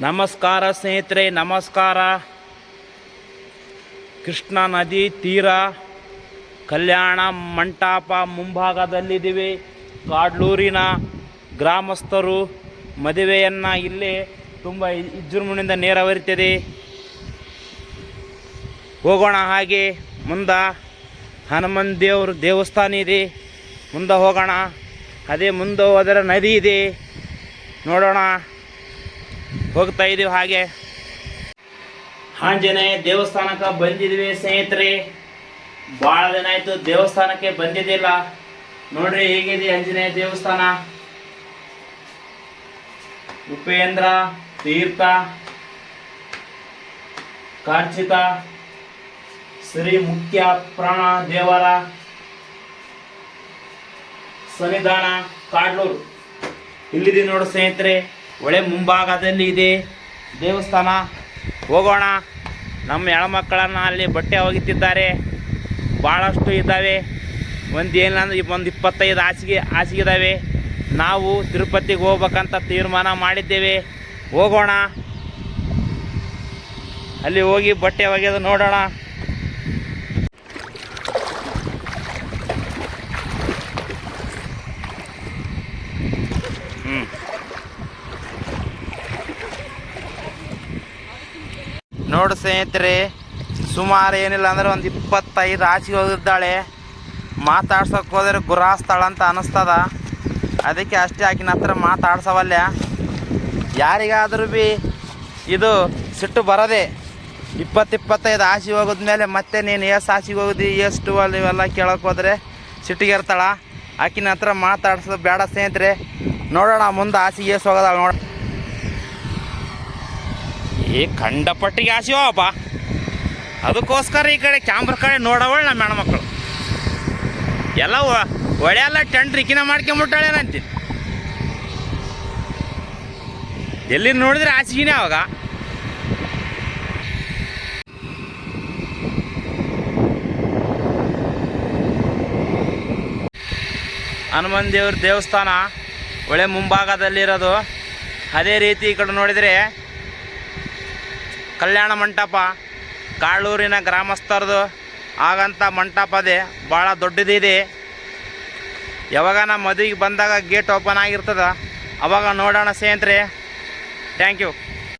ನಮಸ್ಕಾರ ಸ್ನೇಹಿತರೆ, ನಮಸ್ಕಾರ. ಕೃಷ್ಣಾ ನದಿ ತೀರ, ಕಲ್ಯಾಣ ಮಂಟಪ ಮುಂಭಾಗದಲ್ಲಿದ್ದೀವಿ. ಕಾಡ್ಲೂರಿನ ಗ್ರಾಮಸ್ಥರು ಮದುವೆಯನ್ನು ಇಲ್ಲಿ ತುಂಬ ವಿಜೃಂಭಣೆಯಿಂದ ನೇರವರಿತಿದೆ ಹೋಗೋಣ ಹಾಗೆ, ಮುಂದೆ ಹನುಮನ್ ದೇವ್ರ ದೇವಸ್ಥಾನ ಇದೆ. ಮುಂದೆ ಹೋಗೋಣ, ಅದೇ ಮುಂದೆ ಹೋದರೆ ನದಿ ಇದೆ. ನೋಡೋಣ. ಹೋಗ್ತಾ ಇದೀವಿ ಹಾಗೆ. ಆಂಜನೇಯ ದೇವಸ್ಥಾನಕ್ಕೆ ಬಂದಿದ್ವಿ ಸ್ನೇಹಿತರೆ. ಭಾಳ ದಿನ ಆಯ್ತು ದೇವಸ್ಥಾನಕ್ಕೆ ಬಂದಿದ್ದಿಲ್ಲ. ನೋಡ್ರಿ ಹೇಗಿದೆ ಆಂಜನೇಯ ದೇವಸ್ಥಾನ? ಉಪೇಂದ್ರ, ತೀರ್ಥ, ಕಾರ್ಚಿತ, ಶ್ರೀ ಮುಖ್ಯ ಪ್ರಾಣ ದೇವರ ಸನ್ನಿಧಾನ, ಕಾಡ್ಲೂರು. ಇಲ್ಲಿದೆ ನೋಡು ಸ್ನೇಹಿತರೆ. ಒಳ್ಳೆ ಮುಂಭಾಗದಲ್ಲಿ ಇದೆ ದೇವಸ್ಥಾನ. ಹೋಗೋಣ. ನಮ್ಮ ಹೆಣ್ಮಕ್ಕಳನ್ನು ಅಲ್ಲಿ ಬಟ್ಟೆ ಒಗಿತಿದ್ದಾರೆ ಭಾಳಷ್ಟು ಇದ್ದಾವೆ. ಒಂದು ಏನಂದ್ರೆ ಒಂದು ಇಪ್ಪತ್ತೈದು ಹಾಸಿಗೆ ಹಾಸಿಗೆ ಇದ್ದಾವೆ. ನಾವು ತಿರುಪತಿಗೆ ಹೋಗ್ಬೇಕಂತ ತೀರ್ಮಾನ ಮಾಡಿದ್ದೇವೆ. ಹೋಗೋಣ. ಅಲ್ಲಿ ಹೋಗಿ ಬಟ್ಟೆ ಒಗೆದು ನೋಡೋಣ. ನೋಡು ಸ್ನೇಹಿತರೆ, ಸುಮಾರು ಏನಿಲ್ಲ ಅಂದ್ರೆ ಒಂದು ಇಪ್ಪತ್ತೈದು ಆಚೆಗೆ ಹೋಗಿದ್ದಾಳೆ ಮಾತಾಡ್ಸೋಕೆ ಹೋದರೆ ಗುರಾಸ್ತಳ ಅಂತ ಅನ್ನಿಸ್ತದ ಅದಕ್ಕೆ ಅಷ್ಟೇ ಆಕಿನ ಹತ್ರ ಮಾತಾಡ್ಸವಲ್ಲ ಯಾರಿಗಾದರೂ ಭೀ ಇದು ಸಿಟ್ಟು ಬರೋದೆ ಇಪ್ಪತ್ತಿಪ್ಪತ್ತೈದು ಆಸೆ ಹೋಗಿದ್ಮೇಲೆ ಮತ್ತೆ ನೀನು ಎಷ್ಟು ಆಸೆಗೆ ಹೋಗಿದ್ದಿ ಎಷ್ಟು ಅಲ್ಲಿ ಇವೆಲ್ಲ ಕೇಳೋಕೆ ಹೋದರೆ ಸಿಟ್ಟಿಗೆ ಇರ್ತಾಳ. ಆಕಿನ ಹತ್ರ ಮಾತಾಡ್ಸೋದು ಬೇಡ ಸ್ನೇಹಿತರೆ. ನೋಡೋಣ, ಮುಂದೆ ಆಸೆಗೆ ಎಸ್ ಹೋಗೋದಾಳ ನೋಡ. ಏ ಕಂಡಪಟ್ಟಿಗೆ ಆಸೆಯೋಪ್ಪ ಅದಕ್ಕೋಸ್ಕರ ಈ ಕಡೆ ಕ್ಯಾಮ್ರ ಕಡೆ ನೋಡವಳು ನಮ್ಮ ಹೆಣ್ಮಕ್ಳು. ಎಲ್ಲ ಒಳೆ ಒಳ್ಳೆಯಲ್ಲ ಟೆಂಟ್ ರಿಕಿನ ಮಾಡ್ಕೊಂಬಿಟ್ಟಾಳೇನಂತೀನಿ ಎಲ್ಲಿ ನೋಡಿದ್ರೆ ಆಸೆಗಿನೇ ಅವಾಗ. ಹನುಮನ್ ದೇವ್ರ ದೇವಸ್ಥಾನ ಒಳ್ಳೆ ಮುಂಭಾಗದಲ್ಲಿರೋದು. ಅದೇ ರೀತಿ ಈ ಕಡೆ ನೋಡಿದರೆ ಕಲ್ಯಾಣ ಮಂಟಪ, ಕಾಳೂರಿನ ಗ್ರಾಮಸ್ಥರದು ಆಗಂಥ ಮಂಟಪ ಅದೇ ಭಾಳ ದೊಡ್ಡದಿದೆ ಯಾವಾಗ ನಮ್ಮ ಮದುವೆಗೆ ಬಂದಾಗ ಗೇಟ್ ಓಪನ್ ಆಗಿರ್ತದ, ಅವಾಗ ನೋಡೋಣ ಸ್ನೇಹಿತರೆ. Thank you